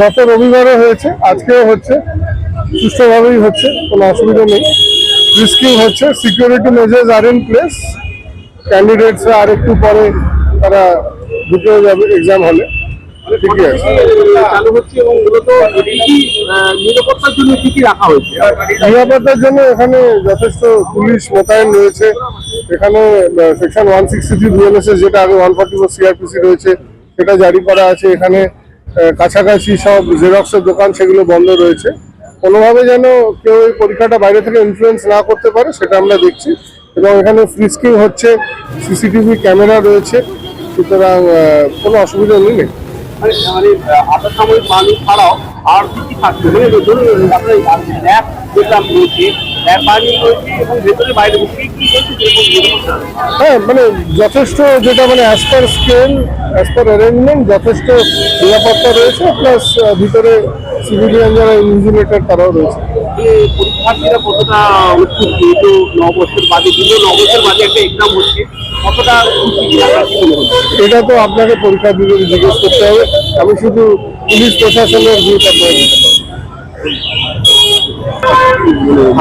গত রবিবারও হয়েছে আজকেও হচ্ছে সুস্থভাবেই হচ্ছে কোনো অসুবিধা নেই। রিস্কিং হচ্ছে security measures are in place ক্যান্ডিডেটসরা আর একটু পরে তারা ঢুকে যাবে এক্সাম হলে ঠিকই আছে। নিরাপত্তার জন্য এখানে যথেষ্ট পুলিশ মোতায়েন রয়েছে। এখানে section one sixty three BNSS যেটা আগে ওয়ান ফর্টি ফোর সিআরপিসি রয়েছে সেটা জারি করা আছে। এখানে কাছাকাছি সব জেরক্সের দোকান সেগুলো বন্ধ রয়েছে। কোনোভাবে যেন কেউ এই পরীক্ষাটা বাইরে থেকে ইনফ্লুয়েন্স না করতে পারে, সেটা আমরা দেখছি। এবং এখানে ফ্রিস্কিং হচ্ছে সিসিটিভি ক্যামেরা রয়েছে। সুতরাং কোনো অসুবিধা নেই। সাময়িক মানুষ ছাড়াও আর কি থাকছে? হ্যাঁ মানে যথেষ্ট যেটা মানে as per scale as per arrangement যথেষ্ট নিরাপত্তা রয়েছে প্লাস ভিতরে সিভিলিয়ান যারা ইঞ্জিনিয়ার তারাও রয়েছে। পরীক্ষার্থীরা কতটা উৎসুক যেহেতু বাদে বাদে একটা এক্সাম হচ্ছে কতটা এটা তো আপনাকে পরীক্ষা দিতে জিজ্ঞেস করতে হবে। আমি শুধু পুলিশ প্রশাসনের ভিউটা আপনাকে দিতে পারব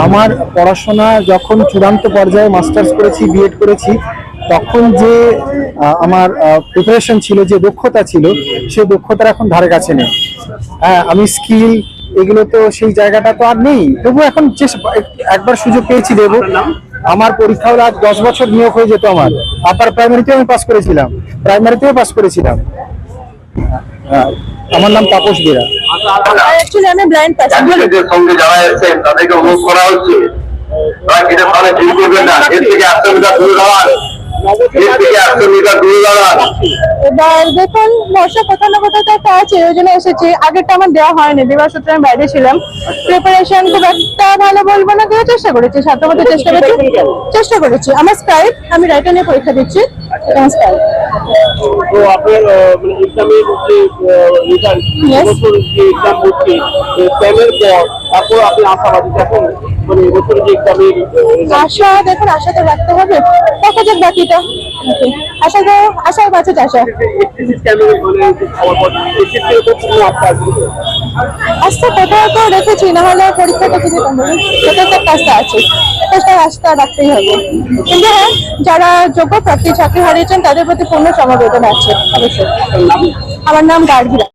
আমার পড়াশোনা যখন চূড়ান্ত পর্যায়ে মাস্টার্স করেছি বিএড করেছি তখন যে আমার প্রিপারেশন ছিল যে দক্ষতা ছিল সেই দক্ষতার এখন ধারে কাছে নেই। হ্যাঁ আমি স্কিল এগুলো তো সেই জায়গাটা তো আর নেই। তবু এখন একবার সুযোগ পেয়েছি দেবো। আমার পরীক্ষা হলে আজ দশ বছর নিয়োগ হয়ে যেত আমার। আপার প্রাইমারিতেও আমি পাস করেছিলাম। প্রাইমারিতেও পাস করেছিলাম। হ্যাঁ, আমার নাম তাপস বেরা। আমি ব্লাইন্ড পার্সন সঙ্গে যারা এসেছেন তাদেরকে অনুরোধ করা হচ্ছে। তারা কিনা তাহলে ঠিক করবেন না? এর থেকে একশো মিটার দূরে দাঁড়ান। এর থেকে একশো মিটার দূরে দাঁড়ান। এবার দেখুন ভরসা কোথাও না কোথাও তো একটা আছে ওই জন্য এসেছি। আগেরটা আমার দেওয়া হয়নি দেওয়ার সূত্রে আমি বাইরে ছিলাম। প্রিপারেশন খুব একটা ভালো বলব না কিন্তু চেষ্টা করেছি সাধ্যমতো চেষ্টা করেছি। চেষ্টা করেছি। আমার স্ক্রাইব আমি রাইটার নিয়ে পরীক্ষা দিচ্ছি। আমার স্ক্রাইব তো আপনার মানে এক্সামের যে রেজাল্ট যে এক্সাম হচ্ছে প্যানের পর তারপর আপনি আশাবাদী এখন মানে এবছর যে এক্সামের আশা দেখুন আশা তো রাখতে হবে দেখা যাক বাকিটা। আশা তো আশার বাঁচে আশা। আস্থা কোথাও তো রেখেছি না হলে পরীক্ষাটা কিছু সেটা তো একটা আস্থা আছে। সেটা আস্থা রাখতেই হবে। কিন্তু হ্যাঁ যারা যোগ্য প্রার্থী, চাকরি হারিয়েছেন, তাদের প্রতি পূর্ণ সমবেদনা আছে। অবশ্যই। আমার নাম গার্গিরা